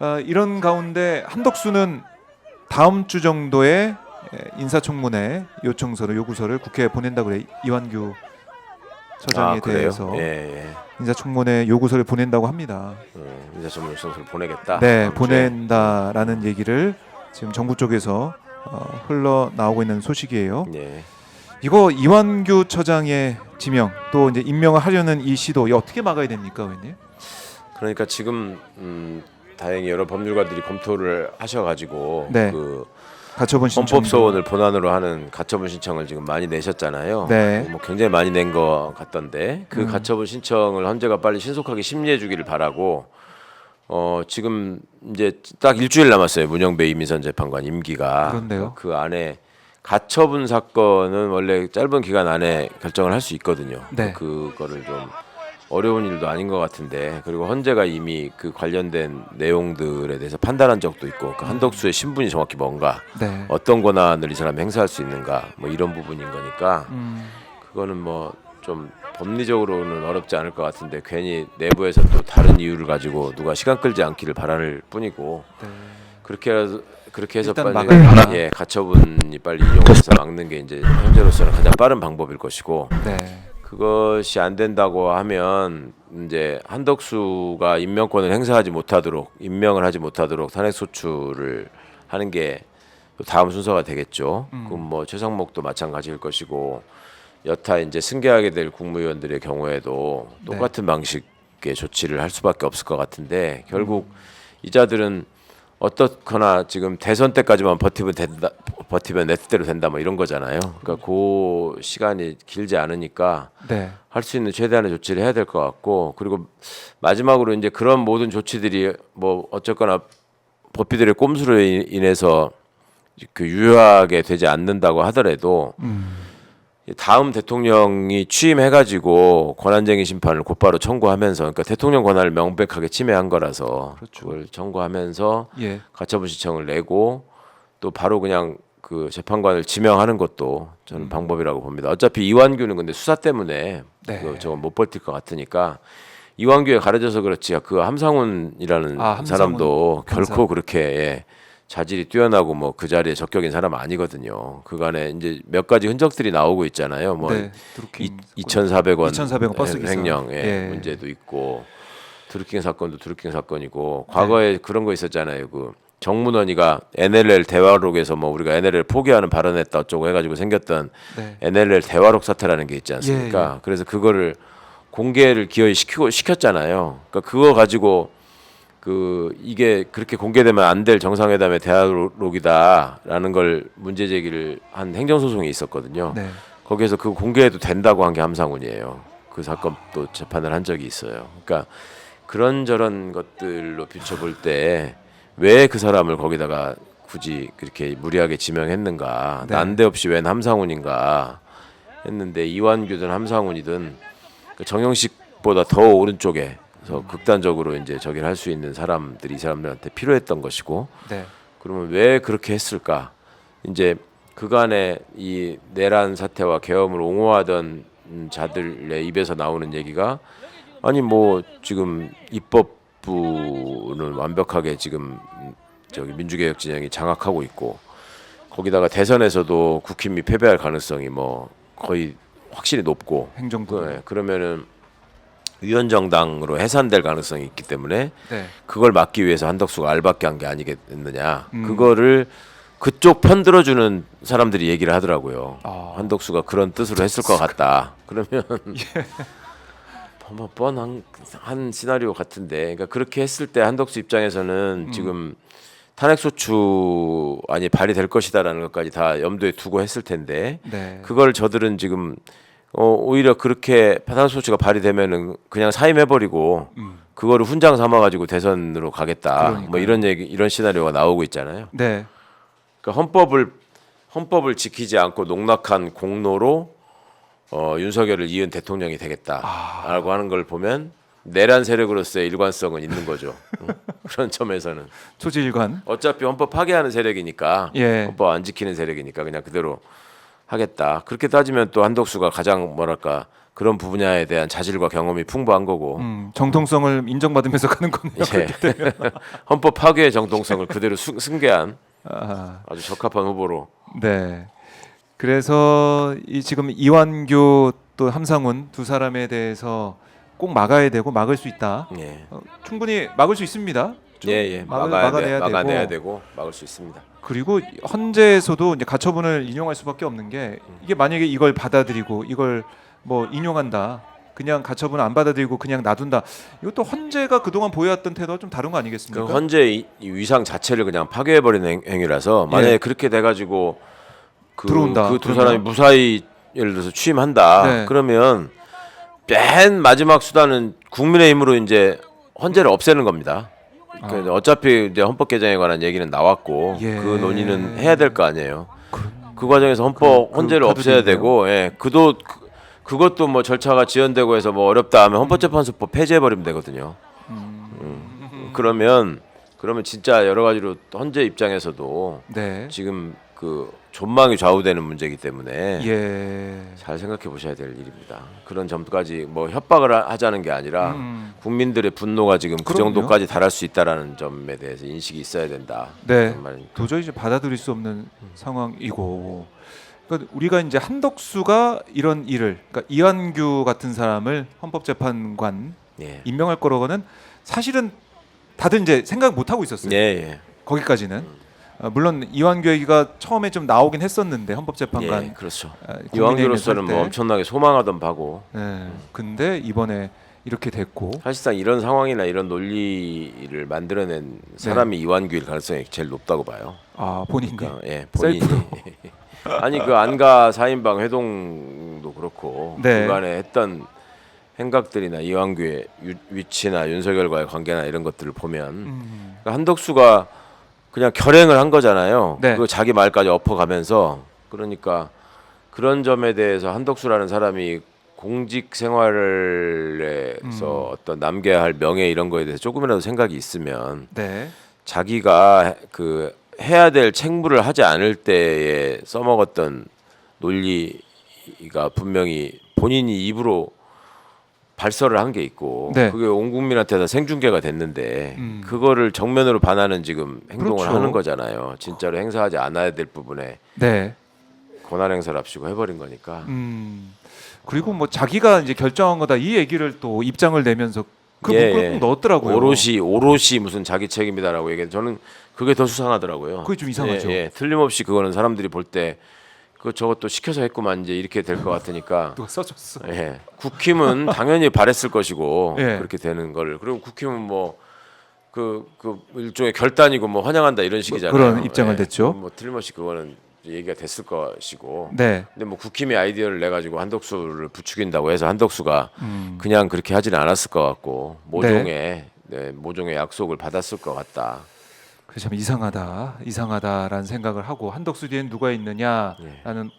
어, 이런 가운데 한덕수는 다음 주 정도에 에, 인사청문회 요청서를 요구서를 국회에 보낸다고 그래 이완규 처장에 아? 대해서 예, 예. 인사청문회 요구서를 보낸다고 합니다. 음, 인사 전문 요청서를 보내겠다. 네. 보낸다라는 얘기를 지금 정부 쪽에서 어, 흘러 나오고 있는 소식이에요. 예. 이거 이완규 처장의 지명 또 이제 임명을 하려는 이 시도 어떻게 막아야 됩니까, 의원님? 그러니까 지금 음, 다행히 여러 법률가들이 검토를 하셔가지고 네. 그 가처분 신청. 헌법 소원을 본안으로 하는 가처분 신청을 지금 많이 내셨잖아요. 네. 뭐 굉장히 많이 낸것 같던데 그 음. 가처분 신청을 헌재가 빨리 신속하게 심리해 주기를 바라고 어 지금 이제 딱 일주일 남았어요 문영배 이민선 재판관 임기가 그런데요? 그 안에 가처분 사건은 원래 짧은 기간 안에 결정을 할 수 있거든요. 네. 그거를 좀 어려운 일도 아닌 것 같은데 그리고 헌재가 이미 그 관련된 내용들에 대해서 판단한 적도 있고 그 한덕수의 신분이 정확히 뭔가 네. 어떤 권한을 이 사람이 행사할 수 있는가 뭐 이런 부분인 거니까 음, 그거는 뭐 좀 법리적으로는 어렵지 않을 것 같은데 괜히 내부에서 또 다른 이유를 가지고 누가 시간 끌지 않기를 바라는 뿐이고 네. 그렇게 해서 그렇게 해서 빨리 막아야 예 가처분이 빨리 이용해서 막는 게 이제 현재로서는 가장 빠른 방법일 것이고 네. 그것이 안 된다고 하면 이제 한덕수가 임명권을 행사하지 못하도록 임명을 하지 못하도록 탄핵 소추를 하는 게또 다음 순서가 되겠죠. 음. 그럼 뭐 최상목도 마찬가지일 것이고 여타 이제 승계하게 될 국무위원들의 경우에도 네. 똑같은 방식의 조치를 할 수밖에 없을 것 같은데 결국 음. 이자들은 어떻거나 지금 대선 때까지만 버티면 된다, 버티면 내 뜻대로 된다 뭐 이런 거잖아요. 그러니까 그 시간이 길지 않으니까 네. 할 수 있는 최대한의 조치를 해야 될 것 같고 그리고 마지막으로 이제 그런 모든 조치들이 뭐 어쨌거나 법비들의 꼼수로 인- 인해서 그 유효하게 되지 않는다고 하더라도 음, 다음 대통령이 취임해가지고 권한쟁의 심판을 곧바로 청구하면서 그러니까 대통령 권한을 명백하게 침해한 거라서 그렇죠. 그걸 청구하면서 예. 가처분 신청을 내고 또 바로 그냥 그 재판관을 지명하는 것도 저는 방법이라고 봅니다. 어차피 이완규는 근데 수사 때문에 네. 저거 못 버틸 것 같으니까 이완규에 가려져서 그렇지 그 함상훈이라는 아, 함상훈 사람도. 결코 그렇게 예, 자질이 뛰어나고 뭐 그 자리에 적격인 사람 아니거든요. 그간에 이제 몇 가지 흔적들이 나오고 있잖아요. 뭐 네. 드루킹 이, 2,400원 2,400원 버스 기사. 횡령 예, 예. 문제도 있고 드루킹 사건도 드루킹 사건이고 과거에 그런 거 있었잖아요. 그 정문원이가 NLL 대화록에서 뭐 우리가 NLL 포기하는 발언했다 어쩌고 해가지고 생겼던 네. NLL 대화록 사태라는 게 있지 않습니까? 예, 그래서 그거를 공개를 기어이 시키고 시켰잖아요. 그러니까 그거 가지고 그 이게 그렇게 공개되면 안 될 정상회담의 대화록이다라는 걸 문제 제기를 한 행정소송이 있었거든요. 네. 거기에서 그 공개해도 된다고 한 게 함상훈이에요. 그 사건 또 재판을 한 적이 있어요. 그러니까 그런 저런 것들로 비춰볼 때 왜 그 사람을 거기다가 굳이 그렇게 무리하게 지명했는가? 네. 난데없이 웬 함상훈인가? 했는데 이완규든 함상훈이든 그 정영식보다 더 오른쪽에 서 극단적으로 이제 저기를 할 수 있는 사람들이 이 사람들한테 필요했던 것이고 네. 그러면 왜 그렇게 했을까? 이제 그간의 이 내란 사태와 계엄을 옹호하던 음, 자들의 입에서 나오는 얘기가 아니 뭐 지금 입법부는 완벽하게 지금 음, 저기 민주개혁 진영이 장악하고 있고 거기다가 대선에서도 국힘이 패배할 가능성이 뭐 거의 확실히 높고 행정부. 네, 그러면은 위원정당으로 해산될 가능성이 있기 때문에 네. 그걸 막기 위해서 한덕수가 알밖에 한 게 아니겠느냐. 음. 그거를 그쪽 편 들어 주는 사람들이 얘기를 하더라고요. 아. 한덕수가 그런 뜻으로 했을 것 같다. 그러면 예. 뭐 뻔한 한 시나리오 같은데, 그러니까 그렇게 했을 때 한덕수 입장에서는 음. 지금 탄핵소추 아니 발의될 것이다라는 것까지 다 염두에 두고 했을 텐데, 네. 그걸 저들은 지금 어, 오히려 그렇게 탄핵소추가 발의되면은 그냥 사임해버리고 음. 그거를 훈장 삼아가지고 대선으로 가겠다. 그러니까요. 뭐 이런 얘기, 이런 시나리오가 나오고 있잖아요. 네. 그러니까 헌법을 헌법을 지키지 않고 농락한 공로로 어, 윤석열을 이은 대통령이 되겠다라고 하는 걸 보면 내란 세력으로서의 일관성은 있는 거죠. 응? 그런 점에서는 초지일관. 어차피 헌법 파괴하는 세력이니까 예. 헌법 안 지키는 세력이니까 그냥 그대로 하겠다. 그렇게 따지면 또 한덕수가 가장 뭐랄까 그런 분야에 대한 자질과 경험이 풍부한 거고 음, 정통성을 인정받으면서 가는 거네요. 예. 헌법 파괴의 정통성을 그대로 수- 승계한 아, 아주 적합한 후보로 네. 그래서 이 지금 이완규 또 함상훈 두 사람에 대해서 꼭 막아야 되고 막을 수 있다. 예. 어, 충분히 막을 수 있습니다. 좀 예, 예. 막을- 막아야 막아내야 돼, 막아내야 되고. 되고 막을 수 있습니다. 그리고 헌재에서도 이제 가처분을 인용할 수밖에 없는 게 이게 만약에 이걸 받아들이고 이걸 뭐 인용한다. 그냥 가처분 안 받아들이고 그냥 놔둔다. 이것도 헌재가 그동안 보여왔던 태도가 좀 다른 거그 아니겠습니까? 헌재 이, 이 위상 자체를 그냥 파괴해버리는 행- 행위라서 만약에 예. 그렇게 돼가지고 들어온다, 그두 그러면. 사람이 무사히 예를 들어서 취임한다. 네. 그러면 맨 마지막 수단은 국민의힘으로 이제 헌재를 없애는 겁니다. 그 어차피 이제 헌법 개정에 관한 얘기는 나왔고 아. 예. 그 논의는 해야 될 거 아니에요. 그- 그 과정에서 헌법 그- 그 헌재를 없애야 있네요. 되고, 예, 그도 그, 그것도 뭐 절차가 지연되고 해서 뭐 어렵다 하면 헌법재판소법 폐지해 버리면 되거든요. 음. 그러면 그러면 진짜 여러 가지로 헌재 입장에서도 네. 지금 그 존망이 좌우되는 문제이기 때문에 예. 잘 생각해 보셔야 될 일입니다. 그런 점까지 뭐 협박을 하- 하자는 게 아니라 음. 국민들의 분노가 지금 그 그럼요. 정도까지 달할 수 있다라는 점에 대해서 인식이 있어야 된다. 네. 그런. 도저히 이제 받아들일 수 없는 상황이고 그러니까 우리가 이제 한덕수가 이런 일을 그러니까 이완규 같은 사람을 헌법재판관 예. 임명할 거라고는 사실은 다들 이제 생각 못 하고 있었어요. 예, 예. 거기까지는 어, 물론 이완규 얘기가 처음에 좀 나오긴 했었는데 헌법재판관 예, 그렇죠. 할 때. 뭐 엄청나게 소망하던 바고 네. 근데 이번에 이렇게 됐고 사실상 이런 상황이나 이런 논리를 만들어낸 사람이 이완규일 가능성이 제일 높다고 봐요. 아 본인이 그러니까 예, 본인이. 아니 그 안가 사인방 회동도 그렇고 네. 그간에 했던 행각들이나 이완규의 유- 위치나 윤석열과의 관계나 이런 것들을 보면 음, 그러니까 한덕수가 그냥 결행을 한 거잖아요. 네. 그 자기 말까지 엎어가면서 그러니까 그런 점에 대해서 한덕수라는 사람이 공직 생활에서 음. 어떤 남겨야 할 명예 이런 거에 대해서 조금이라도 생각이 있으면 네. 자기가 그 해야 될 책무를 하지 않을 때에 써먹었던 논리가 분명히 본인이 입으로 발설을 한 게 있고 네. 그게 온 국민한테 다 생중계가 됐는데 음. 그거를 정면으로 반하는 지금 행동을 그렇죠. 하는 거잖아요. 진짜로 행사하지 않아야 될 부분에 네. 권한 행사를 앞시고 해버린 거니까. 음. 그리고 뭐 자기가 이제 결정한 거다 이 얘기를 또 입장을 내면서 그 예, 문구를 예. 꼭 넣었더라고요. 오롯이 오롯이 무슨 자기 책임이다라고 얘기해. 저는 그게 더 수상하더라고요. 그게 좀 이상하죠. 예, 예. 틀림없이 그거는 사람들이 볼때 그 저것도 시켜서 했구만 이제 이렇게 될 것 같으니까. 누가 써줬어. 예. 국힘은 당연히 바랬을 것이고 예. 그렇게 되는 걸 그리고 국힘은 뭐 그, 그 일종의 결단이고 뭐 환영한다 이런 식이잖아요. 그런 입장을 냈죠. 뭐 틀림없이 그거는 얘기가 됐을 것이고. 네. 근데 뭐 국힘이 아이디어를 내 가지고 한덕수를 부추긴다고 해서 한덕수가 음. 그냥 그렇게 하지는 않았을 것 같고 모종의 네, 모종의 약속을 받았을 것 같다. 참 이상하다, 이상하다라는 생각을 하고 한덕수 뒤엔 누가 있느냐라는